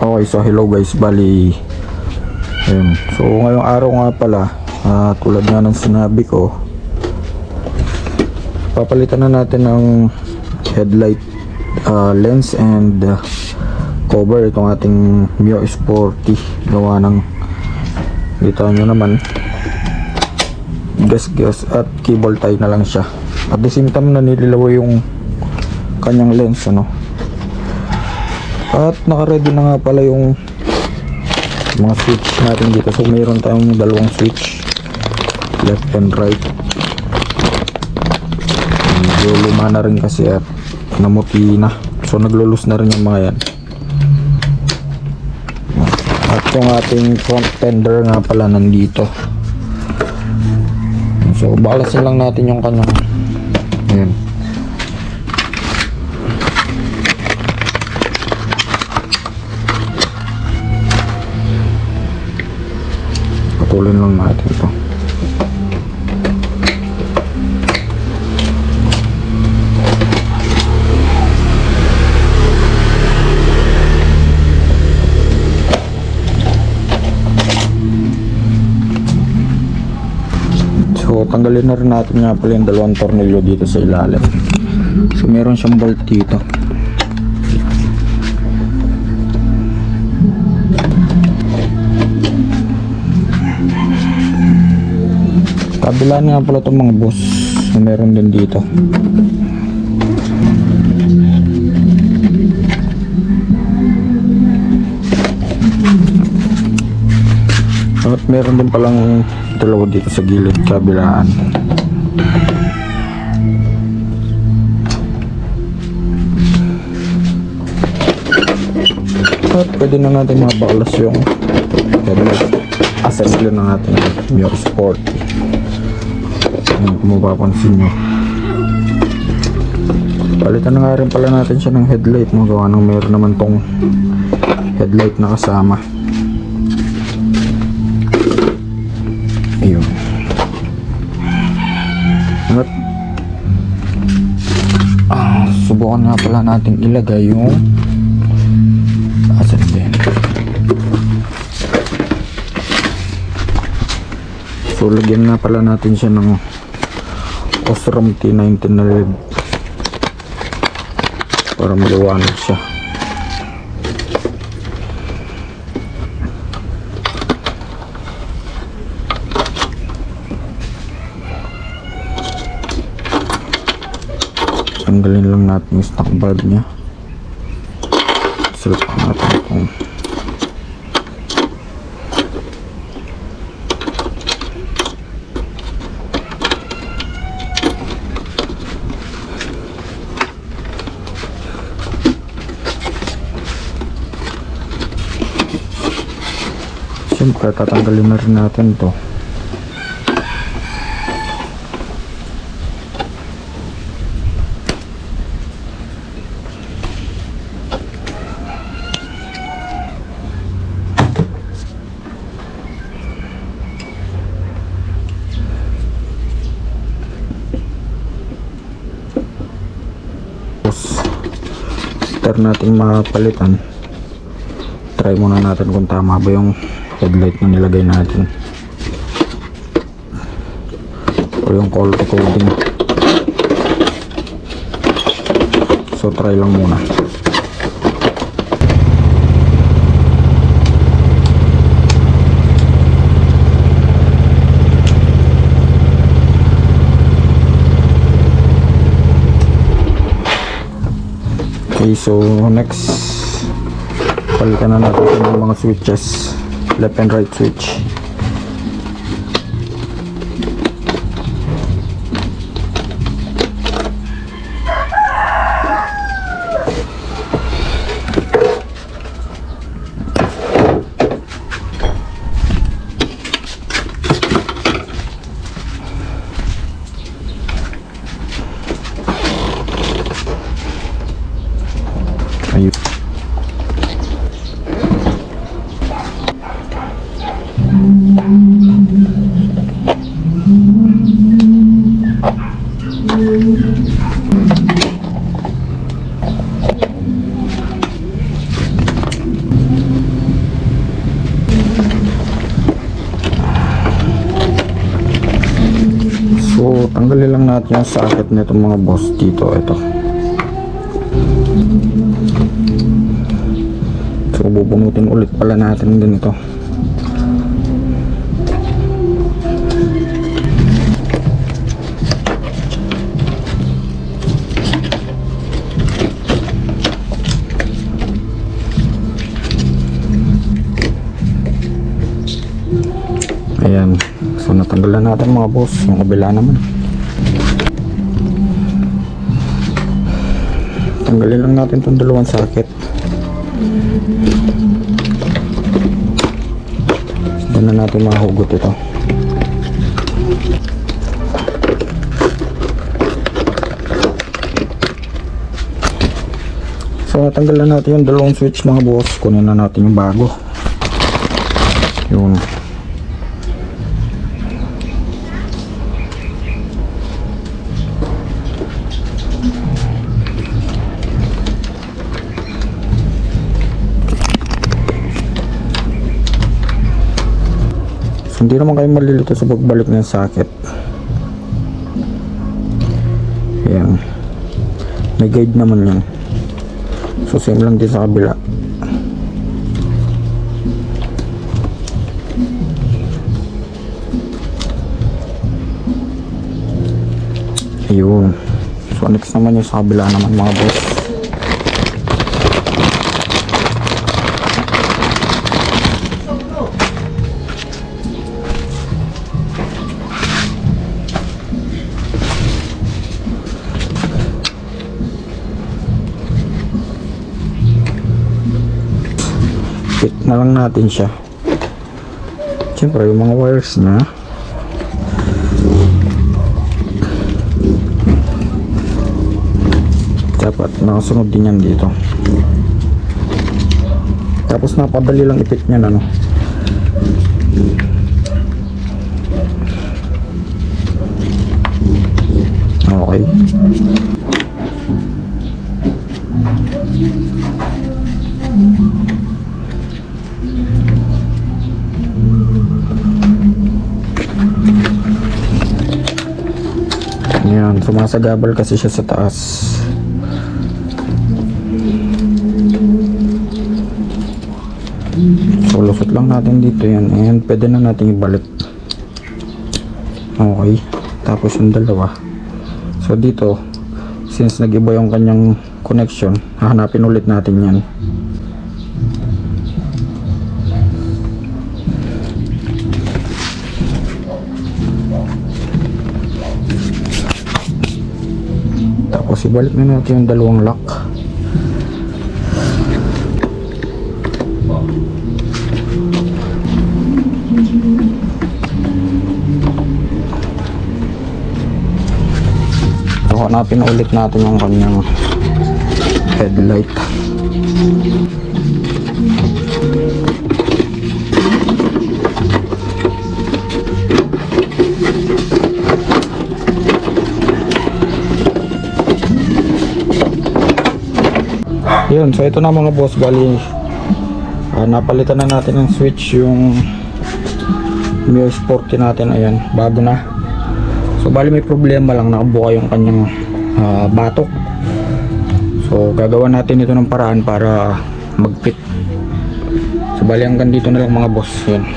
Okay, so hello guys, bali ayun. So ngayong araw nga pala, ah, tulad nga ng sinabi ko, papalitan na natin ng headlight ah, lens and ah, cover itong ating Mio Sporty gawa ng dito nyo naman gas gas at cable tie na lang siya at the same time nanililaw yung kanyang lens ano at naka-ready na nga pala yung mga switch natin dito. So mayroon tayong dalawang switch. Left and right. Medyo luma na rin kasi at namuti na. So naglulus na rin yung mga yan. At yung ating front fender nga pala nandito. So balasin lang natin yung kanyang Ayan. Putulin lang natin to. So, tanggalin na rin natin nga pala yung dalawang tornilyo dito sa ilalim. So, meron siyang bolt dito. Kabila nga pala itong mga boss na meron din dito. At meron din palang dalawa dito sa gilid kabilaan. At pwede na natin mabaklas yung assembly na natin Mio Sport. Ayan, kung mapapansin nyo. Palitan na nga rin pala natin siya ng headlight. Magawa ng meron naman tong headlight na kasama. Ayun. At ah, subukan nga pala natin ilagay yung asan din. So lagyan nga pala natin siya ng Osram T19 na red para maliwanag siya. Tanggalin lang natin yung stock bulb niya. Select natin kung Siyempre, tatanggalin na rin natin to. After nating mapalitan, try muna natin kung tama ba yung headlight na nilagay natin. O yung color coding. So try lang muna. Okay so next palitan na natin yung mga switches left and right switch natin yung socket nito mga boss dito. Ito. So, bubunutin ulit pala natin din ito. Ayan. So, natanggalan natin mga boss. Yung kabila naman. Tanggalin lang natin itong dalawang socket. Doon na natin mahugot ito. So, natanggalan natin yung dalawang switch mga boss. Kunin na natin yung bago. Yun. Hindi naman kayo malilito sa pagbalik ng socket. Ayan. May guide naman yan. So, same lang din sa kabila. Ayun. So, next naman yung sa kabila naman mga boss. Na lang natin siya. Siyempre yung mga wires na. Dapat nakasunod din yan dito. Tapos napadali lang ipit niyan ano. Okay Yan, sumasagabal kasi siya sa taas. So, lusot lang natin dito yan. Ayan, pwede na natin ibalik. Okay. Tapos yung dalawa. So, dito, since nag-iba yung kanyang connection, hahanapin ulit natin yan. Tapos ibalik na natin yung dalawang lock. So hanapin ulit natin yung kanyang headlight. Yun, so ito na mga boss, bali ah, napalitan na natin ng switch yung Mio Sporty natin, ayan, bago na. So bali may problema lang, nakabuka yung kanyang ah, batok. So gagawa natin ito ng paraan para mag-fit. So bali hanggang dito na lang mga boss, yun.